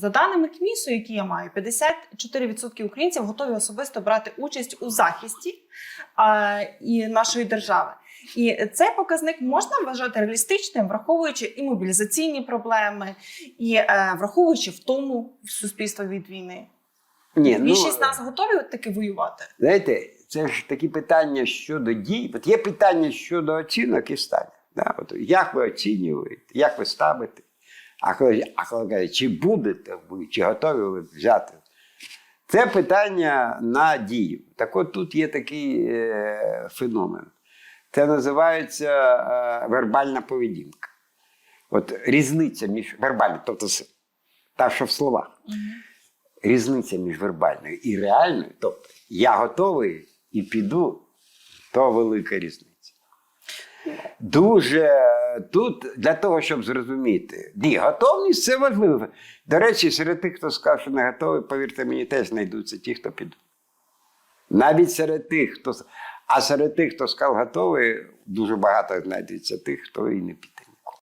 За даними КМІСу, які я маю, 54% українців готові особисто брати участь у захисті а, і нашої держави. І цей показник можна вважати реалістичним, враховуючи і мобілізаційні проблеми, і е, враховуючи втому в суспільства від війни. Ні, Більшість нас готові от таки воювати. Знаєте, це ж такі питання щодо дій. От є питання щодо оцінок і станів. Да? От як ви оцінюєте, як ви ставите? А коли, а коли кажуть, чи будете ви, чи готові ви взяти? Це питання на дію. Так от тут є такий е, феномен. Це називається е, вербальна поведінка. От різниця між вербальною, тобто та, що в словах різниця між вербальною і реальною, тобто я готовий і піду, то велика різниця. Дуже тут для того, щоб зрозуміти, ні, готовність це важливо. До речі, серед тих, хто сказав, що не готовий, повірте мені, теж знайдуться ті, хто підуть. Навіть серед тих, хто. А серед тих, хто сказав готовий, дуже багато знайдеться тих, хто і не піде.